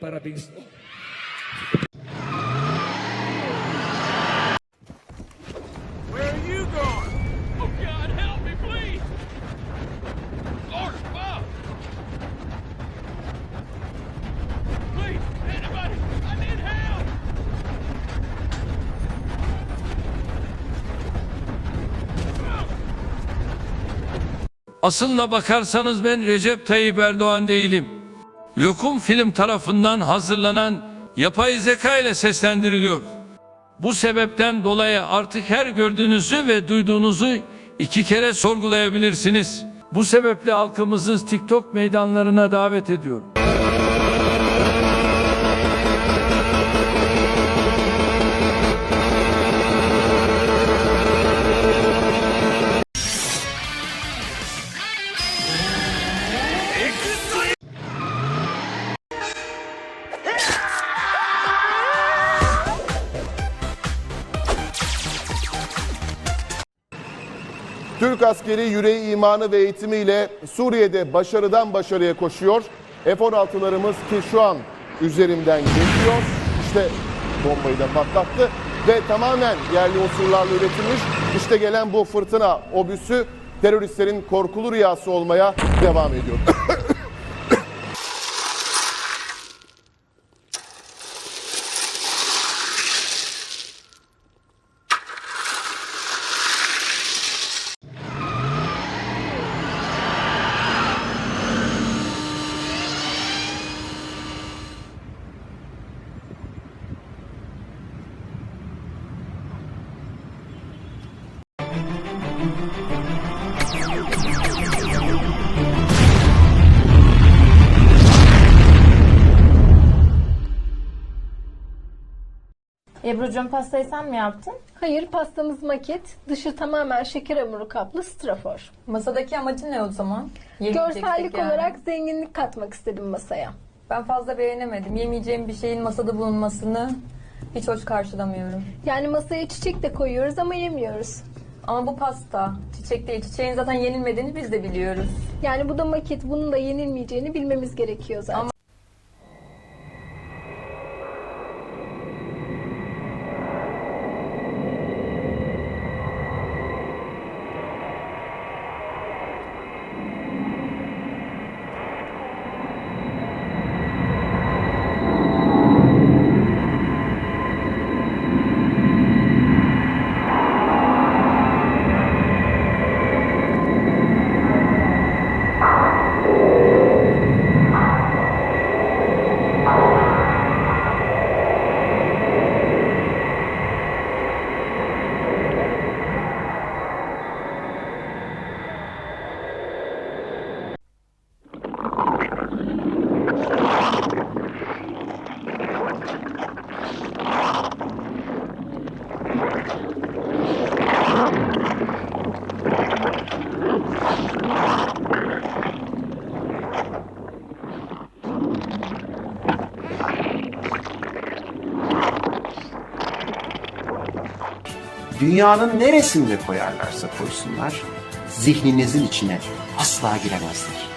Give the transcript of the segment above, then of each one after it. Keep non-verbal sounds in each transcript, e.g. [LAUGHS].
Parabéns. Where are you going? Oh God, help me, please! Lord above! Please, anybody, I need help! Aslına bakarsanız ben Recep Tayyip Erdoğan değilim. Lokum Film tarafından hazırlanan yapay zeka ile seslendiriliyor. Bu sebepten dolayı artık her gördüğünüzü ve duyduğunuzu iki kere sorgulayabilirsiniz. Bu sebeple halkımızı TikTok meydanlarına davet ediyorum. Türk askeri yüreği, imanı ve eğitimiyle Suriye'de başarıdan başarıya koşuyor. F-16'larımız ki şu an üzerimden geçiyor. İşte bombayı da patlattı ve tamamen yerli unsurlarla üretilmiş. İşte gelen bu fırtına obüsü teröristlerin korkulu rüyası olmaya devam ediyor. Ebru'cum pastayı sen mi yaptın? Hayır pastamız maket. Dışı tamamen şeker hamuru kaplı strafor. Masadaki amacın ne o zaman? Yemeyeceksek Görsellik yani. olarak zenginlik katmak istedim masaya. Ben fazla beğenemedim. Yemeyeceğim bir şeyin masada bulunmasını hiç hoş karşılamıyorum. Yani masaya çiçek de koyuyoruz ama yemiyoruz. Ama bu pasta çiçek değil. Çiçeğin zaten yenilmediğini biz de biliyoruz. Yani bu da maket. Bunun da yenilmeyeceğini bilmemiz gerekiyor zaten. Ama- Dünyanın neresinde koyarlarsa koysunlar, zihninizin içine asla giremezler.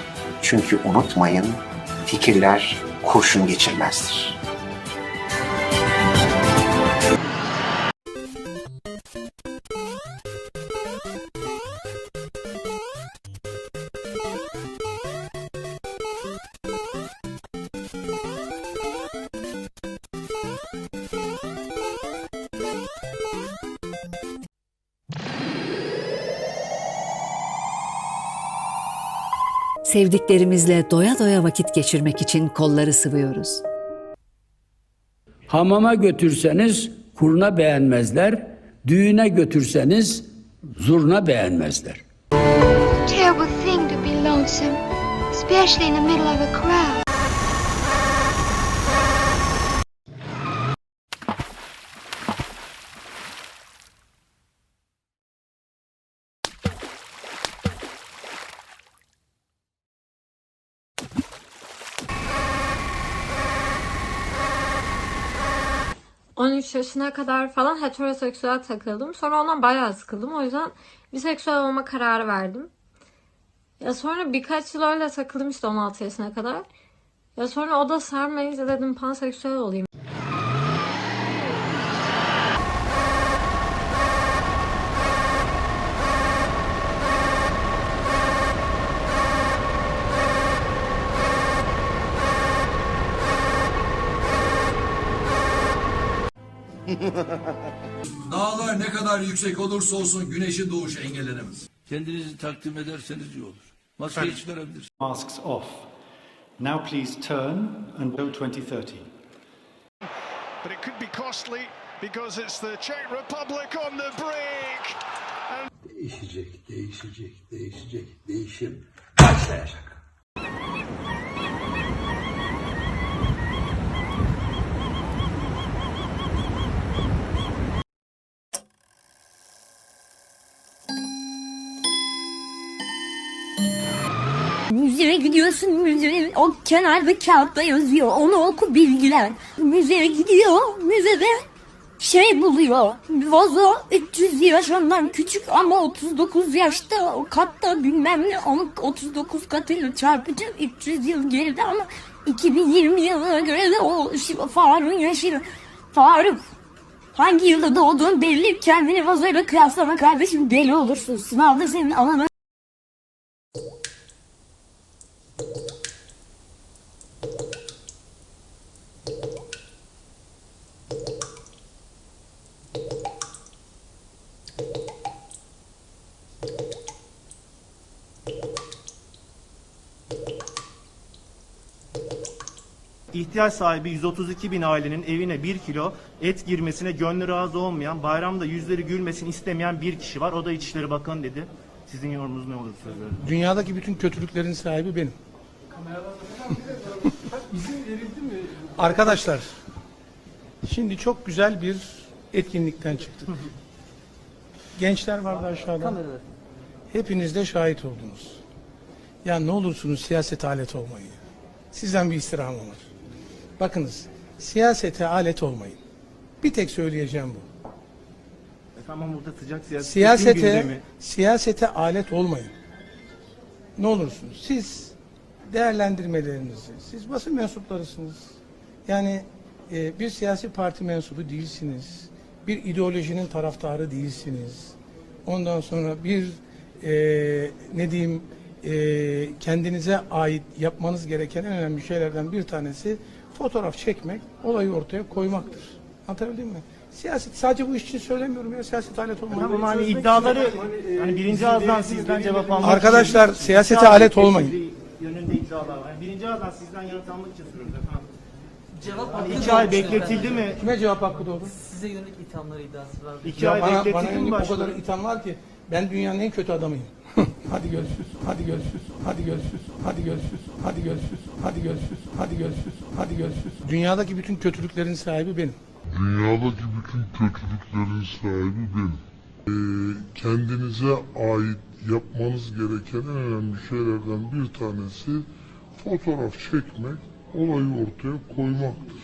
Çünkü unutmayın, fikirler kurşun geçirmezdir. Sevdiklerimizle doya doya vakit geçirmek için kolları sıvıyoruz. Hamama götürseniz kurna beğenmezler. Düğüne götürseniz zurna beğenmezler. terrible thing to be lonesome, especially in the middle of a crowd. ...13 yaşına kadar falan heteroseksüel takıldım. Sonra ondan bayağı sıkıldım. O yüzden biseksüel olma kararı verdim. Ya sonra birkaç yıl öyle takıldım işte 16 yaşına kadar. Ya sonra o da sarmayınca dedim panseksüel olayım. [LAUGHS] Dağlar ne kadar yüksek olursa olsun güneşin doğuşu engellenemez. Kendinizi takdim ederseniz iyi olur. Maskeyi çıkarabilirsiniz. Masks off. Now please turn and go 2030. But it could be costly because it's the Czech Republic on the brink. Değişecek, değişecek, değişecek, değişim başlayacak. Müzeye gidiyorsun müze o kenarda kağıtta yazıyor. Onu oku bilgilen. Müzeye gidiyor müzede şey buluyor. Vazo 300 yaşından küçük ama 39 yaşta katta bilmem ne. Onu 39 katıyla çarpınca 300 yıl geride ama 2020 yılına göre de o şi- Faruk'un yaşı. Faruk hangi yılda doğduğun belli. Kendini vazoyla kıyaslama kardeşim. Deli olursun. Sınavda senin alana İhtiyaç sahibi 132 bin ailenin evine 1 kilo et girmesine gönlü razı olmayan, bayramda yüzleri gülmesini istemeyen bir kişi var. O da İçişleri Bakanı dedi. Sizin yorumunuz ne olur sözler? Dünyadaki bütün kötülüklerin sahibi benim. [LAUGHS] Arkadaşlar, şimdi çok güzel bir etkinlikten çıktık. Gençler vardı aşağıda. Hepiniz de şahit oldunuz. Ya ne olursunuz siyaset alet olmayın. Sizden bir istirhamım var. Bakınız, siyasete alet olmayın. Bir tek söyleyeceğim bu. Efendim ama burada sıcak siyaset Siyasete, siyasete alet olmayın. Ne olursunuz. Siz değerlendirmelerinizi, siz basın mensuplarısınız. Yani e, bir siyasi parti mensubu değilsiniz. Bir ideolojinin taraftarı değilsiniz. Ondan sonra bir e, ne diyeyim e, kendinize ait yapmanız gereken en önemli şeylerden bir tanesi fotoğraf çekmek, olayı ortaya koymaktır. Anlatabildim mi? Siyaset sadece bu iş için söylemiyorum ya siyaset alet olmayın. Ama hani iddiaları hani birinci ağızdan sizden cevap almak Arkadaşlar, için- siyasete alet olmayın. Yönünde iddialar var. Yani birinci ağızdan sizden yanıt almak için soruyoruz efendim. Cevap hani iki ay bekletildi mi? Kime cevap hakkı doğdu? Size yönelik ithamları iddiası var. İki Ya ay bana, bana bekletildi mi yönelik o kadar itham var ki ben dünyanın en kötü adamıyım. [LAUGHS] hadi görüşürüz. Hadi görüşürüz. Hadi görüşürüz. Hadi görüşürüz. Hadi görüşürüz. Hadi görüşürüz. Hadi görüşürüz. Hadi görüşürüz. Dünyadaki bütün kötülüklerin sahibi benim. Dünyadaki bütün kötülüklerin sahibi benim. Ee, kendinize ait yapmanız gereken en önemli şeylerden bir tanesi fotoğraf çekmek, olayı ortaya koymaktır.